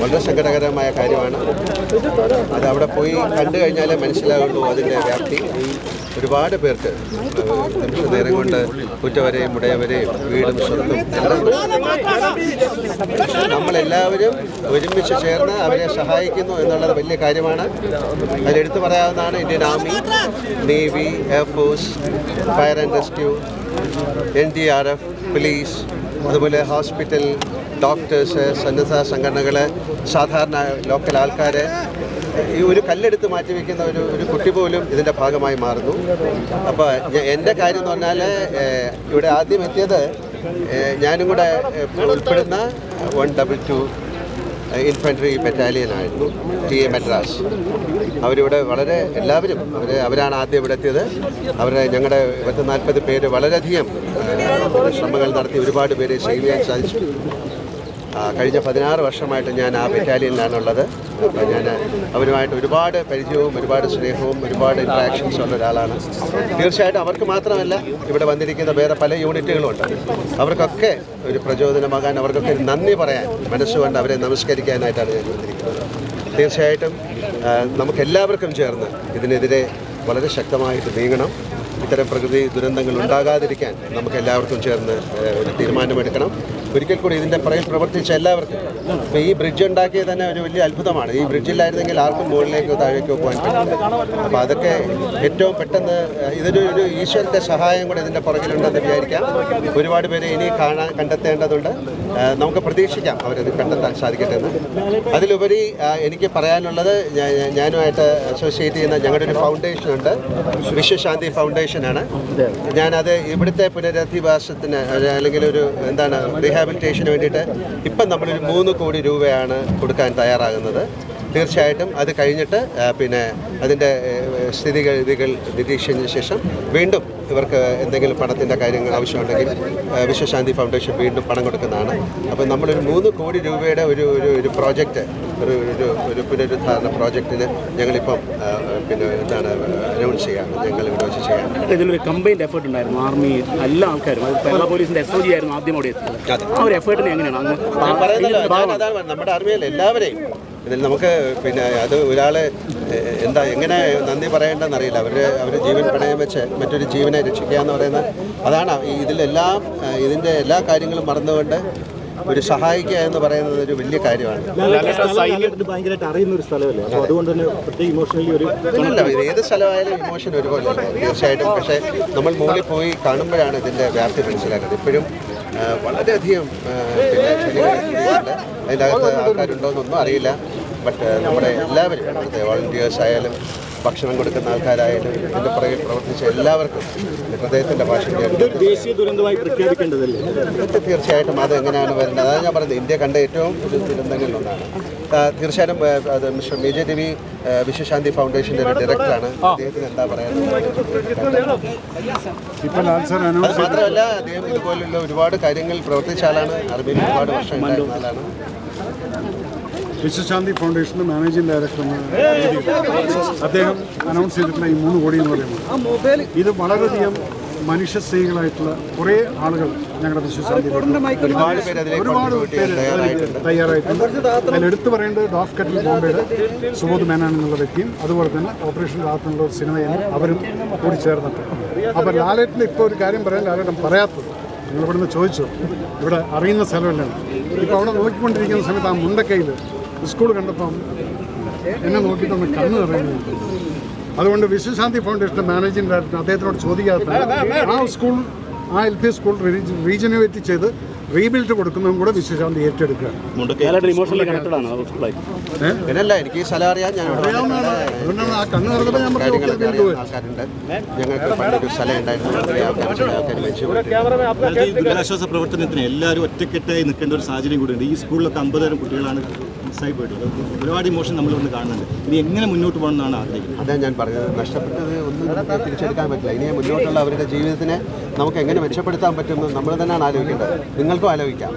വളരെ സങ്കടകരമായ കാര്യമാണ്. അത് അവിടെ പോയി കണ്ടു കഴിഞ്ഞാലേ മനസ്സിലാവുള്ളൂ അതിന്റെ വ്യാപ്തി. ഒരുപാട് പേർക്ക് നേരം കൊണ്ട് കുറ്റവരെയും മുടയവരെയും വീടും സ്വത്തും നമ്മളെല്ലാവരും ഒരുമിച്ച് ചേർന്ന് അവരെ സഹായിക്കുന്നു എന്നുള്ളത് വലിയ കാര്യമാണ്. അതിലെടുത്തു പറയാവുന്നതാണ് Indian army navy air force fire and rescue N D R F police അതുപോലെ ഹോസ്പിറ്റൽ ഡോക്ടേഴ്സ് സന്നദ്ധ സംഘടനകൾ സാധാരണ ലോക്കൽ ആൾക്കാർ ഈ ഒരു കല്ലെടുത്ത് മാറ്റി വെക്കുന്ന ഒരു ഒരു കുട്ടി പോലും ഇതിന്റെ ഭാഗമായി മാറുന്നു. അപ്പോൾ എന്റെ കാര്യം എന്ന് പറഞ്ഞാൽ ഇവിടെ ആദ്യം എത്തിയത് ഞാനും കൂടെ ഉൾപ്പെടുന്ന one double two infantry battalion ആയിരുന്നു ടി എ മെഡ്രാസ് അവരിവിടെ വളരെ എല്ലാവരും അവർ അവരാണ് ആദ്യം ഇവിടെ എത്തിയത്. അവരെ ഞങ്ങളുടെ പത്ത് നാൽപ്പത് പേര് വളരെയധികം ശ്രമങ്ങൾ നടത്തി ഒരുപാട് പേര് സേവ് ചെയ്യാൻ സാധിച്ചു. കഴിഞ്ഞ പതിനാറ് വർഷമായിട്ട് ഞാൻ ആ ബറ്റാലിയനിലാണുള്ളത്. അപ്പോൾ ഞാൻ അവരുമായിട്ട് ഒരുപാട് പരിചയവും ഒരുപാട് സ്നേഹവും ഒരുപാട് ഇൻട്രാക്ഷൻസ് ഉള്ള ഒരാളാണ്. തീർച്ചയായിട്ടും അവർക്ക് മാത്രമല്ല ഇവിടെ വന്നിരിക്കുന്ന വേറെ പല യൂണിറ്റുകളുമുണ്ട് അവർക്കൊക്കെ ഒരു പ്രചോദനമാകാൻ അവർക്കൊക്കെ ഒരു നന്ദി പറയാൻ മനസ്സുകൊണ്ട് അവരെ നമസ്കരിക്കാനായിട്ടാണ് ഞാൻ വന്നിരിക്കുന്നത്. തീർച്ചയായിട്ടും നമുക്കെല്ലാവർക്കും ചേർന്ന് ഇതിനെതിരെ വളരെ ശക്തമായിട്ട് നീങ്ങണം. ഇത്തരം പ്രകൃതി ദുരന്തങ്ങൾ ഉണ്ടാകാതിരിക്കാൻ നമുക്ക് എല്ലാവർക്കും ചേർന്ന് ഒരു തീരുമാനമെടുക്കണം. ഒരിക്കൽ കൂടി ഇതിന്റെ പുറകിൽ പ്രവർത്തിച്ച എല്ലാവർക്കും ഇപ്പോൾ ഈ ബ്രിഡ്ജ് ഉണ്ടാക്കിയത് തന്നെ ഒരു വലിയ അത്ഭുതമാണ്. ഈ ബ്രിഡ്ജില്ലായിരുന്നെങ്കിൽ ആർക്കും മുകളിലേക്കോ താഴേക്കോ പോകാൻ പറ്റില്ല. അപ്പോൾ അതൊക്കെ ഏറ്റവും പെട്ടെന്ന് ഇതൊരു ഒരു ഈശ്വരന്റെ സഹായം കൂടെ ഇതിന്റെ പുറകിലുണ്ടെന്ന് വിചാരിക്കാം. ഒരുപാട് പേരെ ഇനി കാണാൻ കണ്ടെത്തേണ്ടതുണ്ട്. നമുക്ക് പ്രതീക്ഷിക്കാം അവരത് കണ്ടെത്താൻ സാധിക്കട്ടെ എന്ന് അതിലുപരി എനിക്ക് പറയാനുള്ളത് ഞാനുമായിട്ട് അസോസിയേറ്റ് ചെയ്യുന്ന ഞങ്ങളുടെ ഒരു ഫൗണ്ടേഷൻ ഉണ്ട്. വിശ്വശാന്തി ഫൗണ്ടേഷനാണ് ഞാനത് ഇവിടുത്തെ പുനരധിവാസത്തിന് അല്ലെങ്കിൽ ഒരു എന്താണ് റീഹാബിലിറ്റേഷന് വേണ്ടിയിട്ട് ഇപ്പം നമ്മളൊരു മൂന്ന് കോടി രൂപയാണ് കൊടുക്കാൻ തയ്യാറാകുന്നത്. തീർച്ചയായിട്ടും അത് കഴിഞ്ഞിട്ട് പിന്നെ അതിന്റെ സ്ഥിതിഗതികൾ നിരീക്ഷിച്ചതിന് ശേഷം വീണ്ടും ഇവർക്ക് എന്തെങ്കിലും പണത്തിന്റെ കാര്യങ്ങൾ ആവശ്യമുണ്ടെങ്കിൽ വിശ്വശാന്തി ഫൗണ്ടേഷൻ വീണ്ടും പണം കൊടുക്കുന്നതാണ്. അപ്പോൾ നമ്മളൊരു മൂന്ന് കോടി രൂപയുടെ ഒരു ഒരു ഒരു പ്രോജക്റ്റ് ഒരു ഒരു ഒരു പുനരുദ്ധാരണ പ്രോജക്റ്റിന് ഞങ്ങളിപ്പം പിന്നെ എന്താണ് അനൗൺസ് ചെയ്യാണ് ഞങ്ങൾ ഇവിടെ വെച്ച് ചെയ്യാൻ ഇതിലൊരു കമ്പൈൻഡ് എഫേർട്ട് ഉണ്ടായിരുന്നു. ആർമി എല്ലാ ആൾക്കാരും. അത് കേരള പോലീസിന്റെ എസ് ഒ ജി ആയിരുന്നു ആദ്യം അവിടെ എത്തിയത്. ആ ഒരു എഫേർട്ടിന് എങ്ങനെയാണ്? അങ്ങ് നമ്മുടെ ആർമിയിൽ എല്ലാവരെയും ഇതിൽ നമുക്ക് പിന്നെ അത് ഒരാളെ എന്താ എങ്ങനെ നന്ദി പറയേണ്ടതെന്ന് അറിയില്ല അവരുടെ അവർ ജീവൻ പണയം വെച്ച് മറ്റൊരു ജീവനെ രക്ഷിക്കുക എന്ന് പറയുന്നത് അതാണ് ഇതിലെല്ലാം ഇതിന്റെ എല്ലാ കാര്യങ്ങളും മറന്നുകൊണ്ട് ഒരു സഹായിക്കുക എന്ന് പറയുന്നത് ഒരു വലിയ കാര്യമാണ്. ഇല്ല അറിയുന്ന ഒരു സ്ഥലമല്ലേ? അപ്പോൾ അതുകൊണ്ട് തന്നെ പ്രത്യേക ഇമോഷണലി ഒരു അല്ല ഇത് ഏത് സ്ഥലമായാലും ഇമോഷൻ ഒരുപോലെ തീർച്ചയായിട്ടും. പക്ഷേ നമ്മൾ മുകളിൽ പോയി കാണുമ്പോഴാണ് ഇതിന്റെ വ്യാപ്തി മനസ്സിലാക്കുന്നത് ഇപ്പോഴും വളരെയധികം പിന്നെ അതിന്റെ അകത്ത് ആൾക്കാരുണ്ടോയെന്നൊന്നും അറിയില്ല. ബട്ട് നമ്മുടെ എല്ലാവരും ഇവിടുത്തെ വോളണ്ടിയേഴ്സ് ആയാലും ഭക്ഷണം കൊടുക്കുന്ന ആൾക്കാരായാലും ഇതിന്റെ പുറകിൽ പ്രവർത്തിച്ച എല്ലാവർക്കും ഹൃദയത്തിന്റെ ഭാഷയുടെ ദേശീയ ദുരന്തമായി പ്രഖ്യാപിക്കേണ്ടതല്ലേ? തീർച്ചയായിട്ടും അത് എങ്ങനെയാണ് വരുന്നത്? അതാണ് ഞാൻ പറയുന്നത് ഇന്ത്യ കണ്ട ഏറ്റവും വലിയ ദുരന്തങ്ങളിലൊന്നാണ്. തീർച്ചയായിട്ടും അത് മിസ്റ്റർ മേജർ രവി വിശ്വശാന്തി ഫൗണ്ടേഷന്റെ ഒരു ഡയറക്ടറാണ്. അദ്ദേഹത്തിന് എന്താ പറയുന്നത് മാത്രമല്ല അദ്ദേഹം ഇതുപോലുള്ള ഒരുപാട് കാര്യങ്ങൾ പ്രവർത്തിച്ച ആളാണ്. അറബിയിൽ ഒരുപാട് വർഷം ഉണ്ടായിരുന്ന ആളാണ്. വിശ്വശാന്തി ഫൗണ്ടേഷന്റെ മാനേജിംഗ് ഡയറക്ടർ എന്ന അദ്ദേഹം അനൗൺസ് ചെയ്തിട്ടുള്ള ഈ മൂന്ന് കോടി എന്ന് പറയുന്നത്. ഇത് വളരെയധികം മനുഷ്യ സ്ത്രീകളായിട്ടുള്ള കുറേ ആളുകൾ ഞങ്ങളുടെ വിശ്വശാന്തി ഒരുപാട് പേര് തയ്യാറായിട്ടുണ്ട്. തയ്യാറായിട്ടുണ്ട്. അതിൽ എടുത്തു പറയേണ്ടത് ഡോഫ് കെറ്റിൽ ബോംബെയുടെ സുബോധ് മേനാൻ എന്നുള്ള വ്യക്തിയും അതുപോലെ തന്നെ ഓപ്പറേഷൻ എന്നുള്ള ഒരു സിനിമയിൽ അവരും കൂടി ചേർന്നിട്ടുണ്ട് അപ്പോൾ ലാലേട്ടിന് ഇപ്പോൾ ഒരു കാര്യം പറയാൻ ലാലേട്ടൻ പറയാത്തത്. നിങ്ങൾ ഇവിടുന്ന് ചോദിച്ചു. ഇവിടെ അറിയുന്ന സ്ഥലമല്ലേ ഇപ്പോൾ അവിടെ നോക്കിക്കൊണ്ടിരിക്കുന്ന സമയത്ത് ആ മുണ്ടക്കയിൽ സ്കൂൾ കണ്ടപ്പം എന്നെ നോക്കിയിട്ടൊന്ന് കണ്ണ് നിറയുന്നു. അതുകൊണ്ട് വിശ്വശാന്തി ഫൗണ്ടേഷന്റെ മാനേജിംഗ് ഡയറക്ടർ അദ്ദേഹത്തിനോട് ചോദിക്കാത്ത ആ സ്കൂൾ ആ എൽ പി സ്കൂൾ റീജനുവേറ്റ് ചെയ്ത് റീബിൽഡ് കൊടുക്കുന്നതും കൂടെ വിശ്വശാന്തി ഏറ്റെടുക്കുക ആ കണ്ണ് നിറഞ്ഞപ്പോൾ ഞാൻ പറഞ്ഞു കാര്യങ്ങളൊക്കെ "ഓക്കേ, അറിയാവുന്ന ആൾക്കാരുണ്ട്. ഞങ്ങൾക്ക് പണ്ടൊരു സ്ഥലം ഉണ്ടായിരുന്നു. അവിടെ ആൾക്കാർ ചില ആൾക്കാർ മരിച്ചു അതായത് ഈ ദുരിതാശ്വാസ പ്രവർത്തനത്തിന് എല്ലാവരും ഒറ്റക്കെട്ടായി നിൽക്കേണ്ട ഒരു സാഹചര്യം കൂടിയുണ്ട്. ഈ സ്കൂളിലൊക്കെ അമ്പതായിരം കുട്ടികളാണ് മിസ്സായി പോയിട്ടുള്ളത് ഒരുപാട് ഇമോഷൻ നമ്മൾ ഒന്ന് കാണുന്നുണ്ട്. ഇനി എങ്ങനെ മുന്നോട്ട് പോകണം എന്നാണ് ആഗ്രഹിക്കുന്നത്? അതാണ് ഞാൻ പറഞ്ഞത്. നഷ്ടപ്പെട്ടത് ഒന്നും തിരിച്ചെടുക്കാൻ പറ്റില്ല. ഇനി മുന്നോട്ടുള്ള അവരുടെ ജീവിതത്തിനെ നമുക്ക് എങ്ങനെ മെച്ചപ്പെടുത്താൻ പറ്റുമെന്ന് നമ്മൾ തന്നെയാണ് ആലോചിക്കേണ്ടത്. നിങ്ങൾക്കും ആലോചിക്കാം.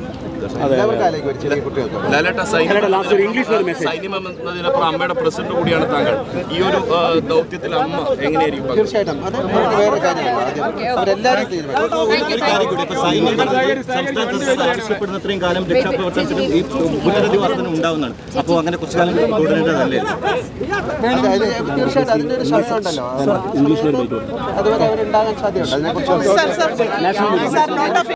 സൈന്യം എന്നതിനപ്പുറം അമ്മയുടെ പ്രസിഡന്റ് കൂടിയാണ് താങ്കൾ. ഈ ഒരു ദൗത്യത്തിൽ അമ്മ എങ്ങനെയായിരിക്കും? തീർച്ചയായിട്ടും. അത് വേറെ കാര്യമാണ്. ആദ്യം അവരെല്ലാവരും തീരുമാനിക്കും ഒരു കൂടി ഇപ്പൊ സൈന്യം സംസ്ഥാന സർക്കാർ ആവശ്യപ്പെടുന്ന കാലം രക്ഷാപ്രവർത്തനത്തിനും ഈ പുനരധിവാസത്തിനും ഉണ്ടാവുന്നതാണ്. അപ്പോൾ അങ്ങനെ കുറച്ചു കാലം തുടരേണ്ടതല്ലേ തീർച്ചയായിട്ടും അതിന്റെ ഒരു ശബ്ദം ഉണ്ടല്ലോ. അതുപോലെ അവരുണ്ടാകാൻ സാധ്യതയുണ്ട്. അതിനെക്കുറിച്ച്